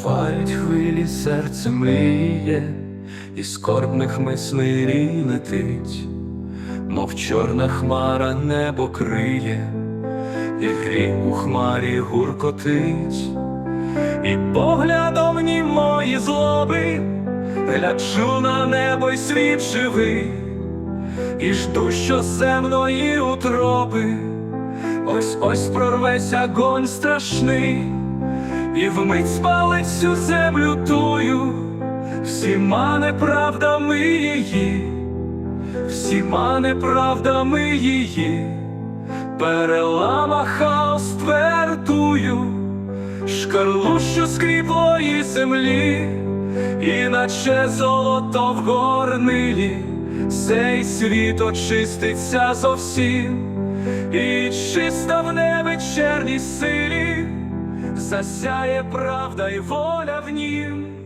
Збивають хвилі серце мріє, і скорбних мислей рій летить, мов чорна хмара небо криє, і грім у хмарі гуркотить, і поглядом ні мої злоби, гляджу на небо й світ живий, і жду, що земної утроби, ось ось прорветься гонь страшний. І вмить спалить всю землю тую, всіма неправдами її, всіма неправдами її, перелама хаос твердую, шкарлущу скріплої землі, і наче золото в горнилі, цей світ очиститься зовсім, і чиста в невечерній силі засяє правда і воля в нім.